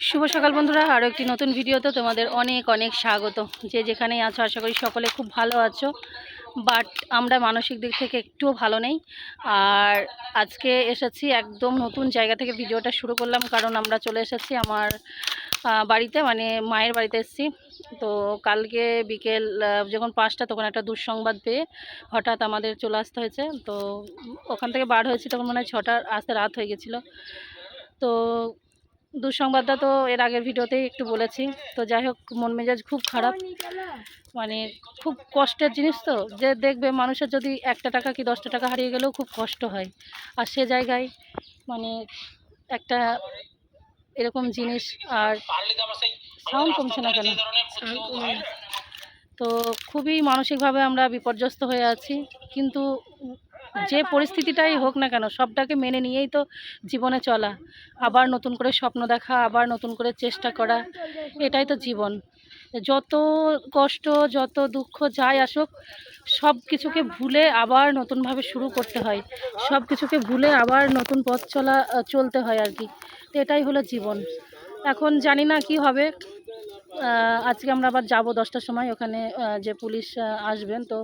শুভ সকাল বন্ধুরা আরও একটি নতুন ভিডিওতে তোমাদের অনেক অনেক স্বাগত। যে যেখানেই আছো, আশা করি সকলে খুব ভালো আছো, বাট আমরা মানসিক দিক থেকে একটুও ভালো নেই। আর আজকে এসেছি একদম নতুন জায়গা থেকে ভিডিওটা শুরু করলাম, কারণ আমরা চলে এসেছি আমার বাড়িতে মানে মায়ের বাড়িতে এসেছি। তো কালকে বিকেল যখন পাঁচটা, তখন একটা দুঃসংবাদ পেয়ে হঠাৎ আমাদের চলে আসতে হয়েছে। তো ওখান থেকে বার হয়েছি, তখন মনে হয় ছটার আসতে রাত হয়ে গেছিল। তো দুঃসংবাদটা তো এর আগের ভিডিওতেই একটু বলেছি। তো যাই হোক, মন মেজাজ খুব খারাপ। মানে খুব কষ্টের জিনিস তো। যে দেখবে মানুষের যদি একটা টাকা কি দশটা টাকা হারিয়ে গেলেও খুব কষ্ট হয়। আর সে জায়গায় মানে একটা এরকম জিনিস আর সাউন্ড কমছে না কেন? তো খুবই মানসিকভাবে আমরা বিপর্যস্ত হয়ে আছি। কিন্তু যে পরিস্থিতিটাই হোক না কেন সবটাকে মেনে নিয়েই তো জীবনে চলা। আবার নতুন করে স্বপ্ন দেখা আবার নতুন করে চেষ্টা করা এটাই তো জীবন। যত কষ্ট যত দুঃখ যাই আসুক সব কিছুকে ভুলে আবার নতুনভাবে শুরু করতে হয়। সব কিছুকে ভুলে আবার নতুন পথ চলা চলতে হয় আর কি। তো এটাই হলো জীবন। এখন জানি না কি হবে। আজকে আমরা আবার যাব দশটার সময়, ওখানে যে পুলিশ আসবেন। তো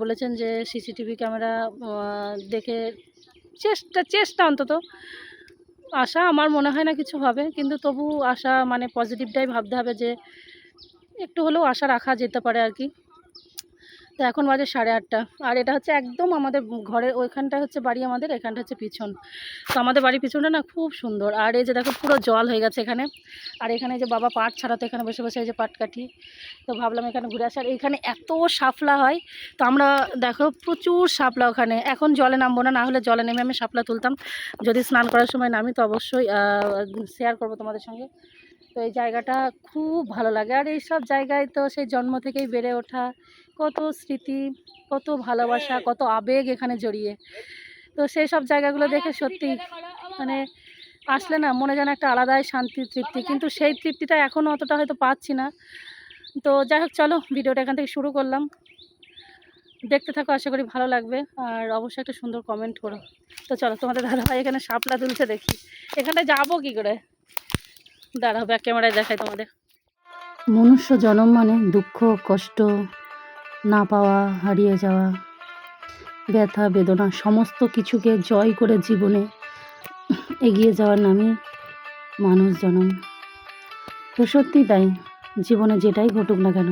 বলেছেন যে সিসিটিভি ক্যামেরা দেখে চেষ্টা চেষ্টা অন্তত। আশা আমার মনে হয় না কিছু হবে, কিন্তু তবু আশা মানে পজিটিভটাই ভাবতে হবে যে একটু হলেও আশা রাখা যেতে পারে আর কি। তো এখন বাজে সাড়ে আটটা। আর এটা হচ্ছে একদম আমাদের ঘরের ওইখানটা হচ্ছে বাড়ি আমাদের, এখানটা হচ্ছে পিছন। তো আমাদের বাড়ির পিছনটা না খুব সুন্দর। আর এই যে দেখো পুরো জল হয়ে গেছে এখানে। আর এখানে যে বাবা পাট ছাড়াতে এখানে বসে বসে এই যে পাট কাঠি তো ভাবলাম এখানে ঘুরে আসার এখানে এত শাপলা হয়, তো আমরা দেখো প্রচুর শাপলা ওখানে। এখন জলে নামবো না না হলে জলে নেমে আমি শাপলা তুলতাম। যদি স্নান করার সময় নামি তো অবশ্যই শেয়ার করব তোমাদের সঙ্গে। তো এই জায়গাটা খুব ভালো লাগে। আর এইসব জায়গায় তো সেই জন্ম থেকেই বেড়ে ওঠা কত স্মৃতি কত ভালোবাসা কত আবেগ এখানে জড়িয়ে। তো সেই সব জায়গাগুলো দেখে সত্যি মানে আসলে না মনে যেন একটা আলাদাই শান্তি তৃপ্তি। কিন্তু সেই তৃপ্তিটা এখনও অতটা হয়তো পাচ্ছি না। তো যাই হোক চলো ভিডিওটা এখান থেকে শুরু করলাম। দেখতে থাকো আশা করি ভালো লাগবে। আর অবশ্যই একটা সুন্দর কমেন্ট করো। তো চলো তোমাদের দাদা ভাই এখানে শাপলা তুলছে দেখি। এখানটায় যাব কী করে? দাঁড়াও ব্যাক ক্যামেরায় দেখাই তোমাদের। মনুষ্য জন্ম মানে দুঃখ, কষ্ট, না পাওয়া, হারিয়ে যাওয়া, ব্যথা, বেদনা, সমস্ত কিছুকে জয় করে জীবনে এগিয়ে যাওয়ার নামই মানুষ জনম। তো সত্যি তাই, জীবনে যেটাই ঘটুক না কেন,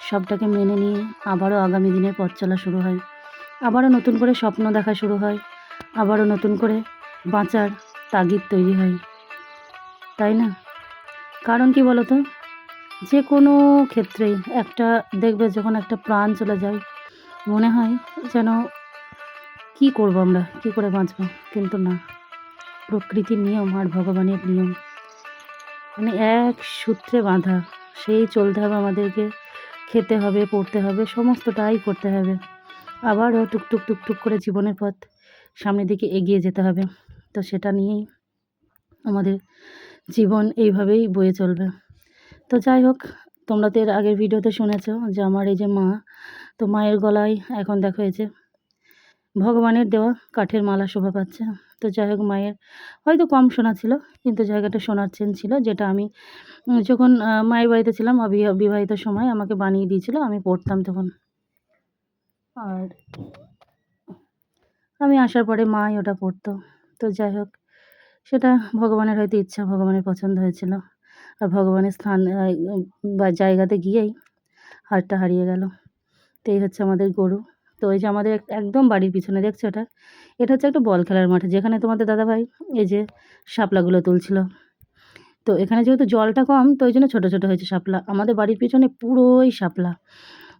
সবটাকে মেনে নিয়ে আবারও আগামী দিনে পথ চলা শুরু হয়। আবারও নতুন করে স্বপ্ন দেখা শুরু হয়, আবারও নতুন করে বাঁচার তাগিদ তৈরি হয়। তাই না? কারণ কি বলো তো যে কোনো ক্ষেত্রেই একটা দেখবে যখন একটা প্রাণ চলে যায়, মনে হয় যেন কি করব আমরা? কি করে বাঁচব? কিন্তু না। প্রকৃতির নিয়ম আর ভগবানের নিয়ম। মানে এক সূত্রে বাঁধা। সেই চলতে হবে আমাদেরকে। খেতে হবে, পড়তে হবে, সমস্তটাই করতে হবে। আবারও টুকটুক টুকটুক করে জীবনের পথ সামনের দিকে এগিয়ে যেতে হবে। তো সেটা নিয়েই আমাদের জীবন এইভাবেই বয়ে চলবে। তো যাই হোক, তোমরা তো এর আগের ভিডিওতে শুনেছো যে আমার এই যে মা, তো মায়ের গলায় এখন দেখো যে ভগবানের দেওয়া কাঠের মালা শোভা পাচ্ছে। তো যাই হোক, মায়ের হয়তো কম শোনা ছিল, কিন্তু জায়গাটা সোনার চেন ছিল, যেটা আমি যখন মায়ের বাড়িতে ছিলাম বিবাহিত সময় আমাকে বানিয়ে দিয়েছিল, আমি পড়তাম তখন। আর আমি আসার পরে মাই ওটা পড়তো। তো যাই হোক সেটা ভগবানের হয়তো ইচ্ছা, ভগবানের পছন্দ হয়েছিল। আর ভগবানের স্থান বা জায়গাতে গিয়েই হারটা হারিয়ে গেল। তো এই হচ্ছে আমাদের গরু। তো এই যে আমাদের একদম বাড়ির পিছনে দেখছ এটা? এটা হচ্ছে একটা বল খেলার মাঠ। যেখানে তোমাদের দাদাভাই এই যে শাপলাগুলো তুলছিল। তো এখানে যেহেতু জলটা কম, তো ওই জন্য ছোটো ছোটো হয়েছে শাপলা। আমাদের বাড়ির পিছনে পুরোই শাপলা।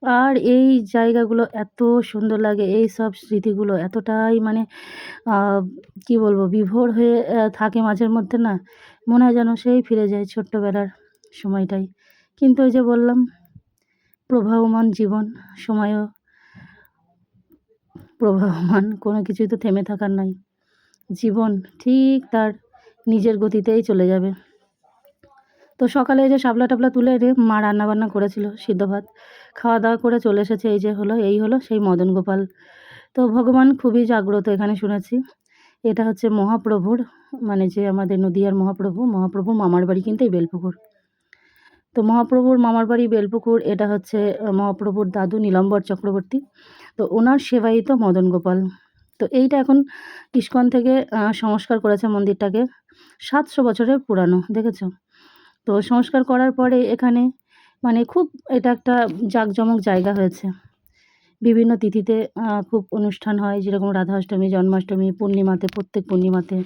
আর এই জায়গাগুলো এত সুন্দর লাগে, এই সব স্মৃতিগুলো এতটাই মানে কি বলব, বিভোর হয়ে থাকে মাঝের মধ্যে না, মনে হয় যেন সেই ফিরে যায় ছোট্টবেলার সময়টাই। কিন্তু ওই যে বললাম, প্রবাহমান জীবন, সময়ও প্রবাহমান, কোনো কিছুই তো থেমে থাকার নাই। জীবন ঠিক তার নিজের গতিতেই চলে যাবে। তো সকালে এই যে শাপলা টাপলা তুলে এনে মা রান্না বান্না করেছিল, সিদ্ধ ভাত। খাওয়া দাওয়া করে চলে এসেছে এই যে হলো, এই হলো সেই মদন গোপাল। তো ভগবান খুবই জাগ্রত এখানে শুনেছি। এটা হচ্ছে মহাপ্রভুর মানে যে আমাদের নদীয়ার মহাপ্রভু, মহাপ্রভুর মামার বাড়ি কিন্তু এই বেলপুকুর। তো মহাপ্রভুর মামার বাড়ি বেলপুকুর, এটা হচ্ছে মহাপ্রভুর দাদু নীলম্বর চক্রবর্তী। তো ওনার সেবায়িত মদন গোপাল। তো এইটা এখন ইস্কন থেকে সংস্কার করেছে মন্দিরটাকে, সাতশো বছরের পুরানো, দেখেছ? তো সংস্কার করার পরে এখানে মানে খুব এটা একটা জাঁকজমক জায়গা হয়েছে। বিভিন্ন তিথিতে খুব অনুষ্ঠান হয়, যেরকম রাধা অষ্টমী জন্মাষ্টমী, পূর্ণিমাতে, প্রত্যেক পূর্ণিমাতে,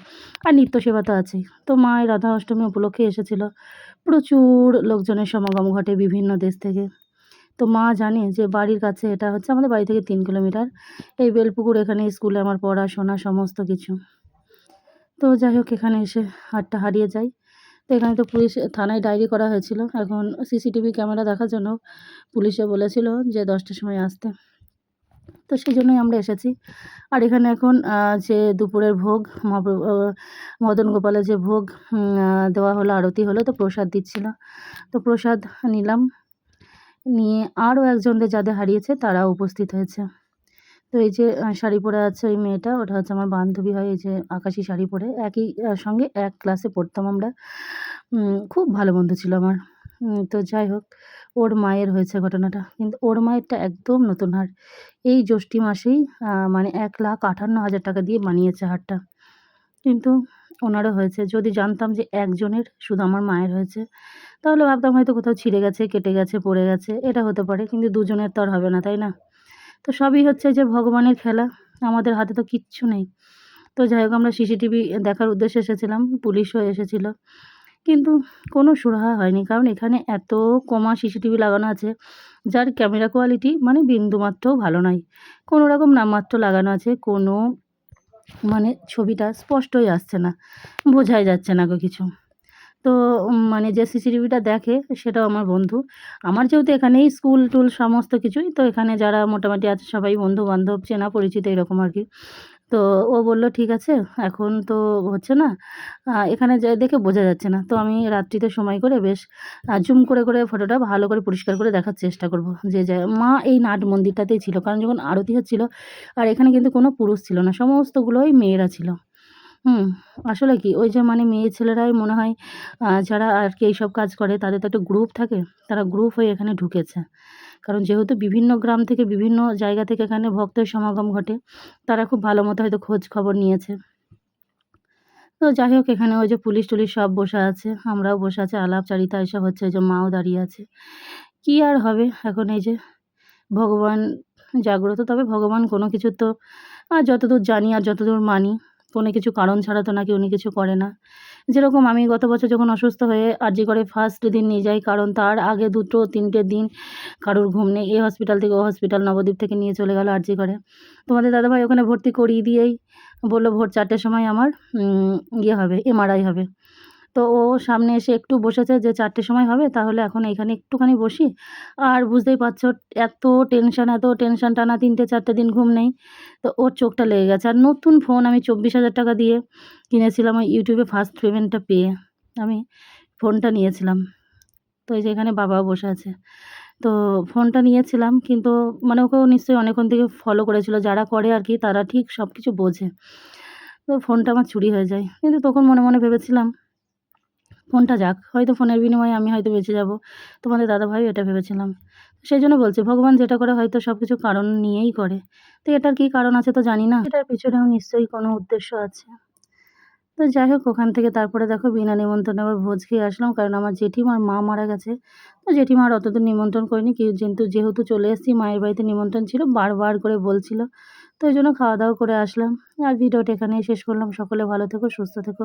আর নিত্য সেবা তো আছেই। তো মায়ের রাধা অষ্টমী উপলক্ষে এসেছিল। প্রচুর লোকজনের সমাগম ঘটে বিভিন্ন দেশ থেকে। তো মা জানে যে বাড়ির কাছে এটা হচ্ছে আমাদের বাড়ি থেকে তিন কিলোমিটার। এই বেলপুকুর এখানে স্কুলে আমার পড়াশোনা সমস্ত কিছু। তো যাই হোক, এখানে এসে হাটটা হারিয়ে যায়। তো এখানে তো পুলিশ, থানায় ডায়েরি করা হয়েছিল। এখন সিসিটিভি ক্যামেরা দেখার জন্য পুলিশে বলেছিল যে দশটার সময় আসতে। তো সেই জন্যই আমরা এসেছি। আর এখানে এখন যে দুপুরের ভোগ মদন গোপালের যে ভোগ দেওয়া হলো, আরতি হলো, তো প্রসাদ দিচ্ছিল। তো প্রসাদ নিলাম। নিয়ে আরও একজনদের যাদের হারিয়েছে তারা উপস্থিত হয়েছে। তো এই যে শাড়ি পরে আছে ওই মেয়েটা, ওটা হচ্ছে আমার বান্ধবী হয়, এই যে আকাশি শাড়ি পরে। একই সঙ্গে এক ক্লাসে পড়তাম আমরা। খুব ভালো বন্ধু ছিল আমার। তো যাই হোক, ওর মায়ের হয়েছে ঘটনাটা। কিন্তু ওর মায়েরটা একদম নতুন হার। এই জ্যৈষ্ঠী মাসেই মানে এক লাখ আটান্ন হাজার টাকা দিয়ে বানিয়েছে হারটা। কিন্তু ওনারও হয়েছে। যদি জানতাম যে একজনের শুধু আমার মায়ের হয়েছে, তাহলে ভাবতাম হয়তো কোথাও ছিঁড়ে গেছে, কেটে গেছে, পড়ে গেছে, এটা হতে পারে। কিন্তু দুজনের তো আর হবে না, তাই না? তো সবই হচ্ছে যে ভগবানের খেলা, আমাদের হাতে তো কিচ্ছু নেই। তো যাই হোক, আমরা সিসিটিভি দেখার উদ্দেশ্যে এসেছিলাম পুলিশও এসেছিল। কিন্তু কোনো সুরাহা হয়নি, কারণ এখানে এত কমা সিসিটিভি লাগানো আছে, যার ক্যামেরা কোয়ালিটি মানে বিন্দুমাত্রও ভালো নয়। কোনো রকম নামমাত্র লাগানো আছে, কোনো মানে ছবিটা স্পষ্টই আসছে না, বোঝাই যাচ্ছে না গো কিছু। তো মানে যে সিসিটিভিটা দেখে সেটাও আমার বন্ধু। আমার যেহেতু এখানেই স্কুল টুল সমস্ত কিছুই, তো এখানে যারা মোটামুটি আছে সবাই বন্ধু বান্ধব চেনা পরিচিত এরকম আর কি। তো ও বলল, ঠিক আছে, এখন তো হচ্ছে না। এখানে যে দেখে বোঝা যাচ্ছে না। তো আমি রাত্রিতে সময় করে বেশ জুম করে করে ফটোটা ভালো করে পরিষ্কার করে দেখার চেষ্টা করব। যে যে মা এই নাট মন্দিরটাতেই ছিল, কারণ যখন আরতি হচ্ছিল, আর এখানে কিন্তু কোনো পুরুষ ছিল না, সমস্তগুলোই মেয়েরা ছিল। হুম, আসলে কি? ওই যে মানে মেয়ে ছেলেরাই মনে হয় যারা আর কি এইসব কাজ করে, তাদের তো একটা গ্রুপ থাকে, তারা গ্রুপ হয়ে এখানে ঢুকেছে। কারণ যেহেতু বিভিন্ন গ্রাম থেকে বিভিন্ন জায়গা থেকে এখানে ভক্তের সমাগম ঘটে, তারা খুব ভালো মতো হয়তো খোঁজ খবর নিয়েছে। তো যাই হোক, এখানে ওই যে পুলিশ টুলিশ সব বসে আছে, আমরাও বসে আছি আলাপচারিতা এসব হচ্ছে যে মাও দাঁড়িয়ে আছে। কী আর হবে এখন এই যে? ভগবান জাগ্রত, তবে ভগবান কোনো কিছু তো আর যতদূর জানি আর যতদূর মানি কোনো কিছু কারণ ছাড়া তো নাকি উনি কিছু করে না। যেরকম আমি গত বছর যখন অসুস্থ হয়ে আরজি করে ফার্স্ট দিন নিয়ে যাই, কারণ তার আগে দুটো, তিনটে দিন কারুর ঘুম নেই। এই হসপিটাল থেকে ও হসপিটাল নবদ্বীপ থেকে নিয়ে চলে গেল আরজি করে। তোমাদের দাদাভাই ওখানে ভর্তি করিয়ে দিয়েই বলল ভোর চারটের সময় আমার ইয়ে হবে এমআরআই হবে। তো ও সামনে এসে একটু বসেছে যে চারটের সময় হবে, তাহলে এখন এখানে একটুখানি বসি। আর বুঝতেই পারছ, এত টেনশন এত টেনশন টানা তিনটে, চারটে দিন ঘুম নেই। তো ওর চোখটা লেগে গেছে। আর নতুন ফোন আমি চব্বিশ হাজার টাকা দিয়ে কিনেছিলাম ওই ইউটিউবে ফার্স্ট পেমেন্টটা পেয়ে। আমি ফোনটা নিয়েছিলাম। তো এই যে এখানে বাবাও বসে আছে। তো ফোনটা নিয়েছিলাম, কিন্তু মানে ওকেও নিশ্চয়ই অনেকক্ষণ থেকে ফলো করেছিল। যারা করে আর কি, তারা ঠিক সব কিছু বোঝে। তো ফোনটা আমার চুরি হয়ে যায়। কিন্তু তখন মনে মনে ভেবেছিলাম ফোনটা যাক, হয়তো ফোনের বিনিময়ে আমি হয়তো বেঁচে যাব। তোমাদের দাদাভাই এটা ভেবেছিলাম। সেই জন্য বলছি, ভগবান যেটা করে হয়তো সব কিছু কারণ নিয়েই করে। তো এটার কী কারণ আছে তো জানি না। এটার পিছনেও নিশ্চয়ই কোনো উদ্দেশ্য আছে। তো যাই হোক, ওখান থেকে তারপরে দেখো বিনা নিমন্ত্রণে আবার ভোজ খেয়ে আসলাম, কারণ আমার জেঠিমার মা মারা গেছে। তো জেঠিমার অতদূর নিমন্ত্রণ করিনি কিন্তু যেহেতু চলে এসেছি, মায়ের বাড়িতে নিমন্ত্রণ ছিল, বারবার করে বলছিল। তো ওই জন্য খাওয়া দাওয়া করে আসলাম। আর ভিডিওটা এখানেই শেষ করলাম। সকলে ভালো থেকো, সুস্থ থেকো।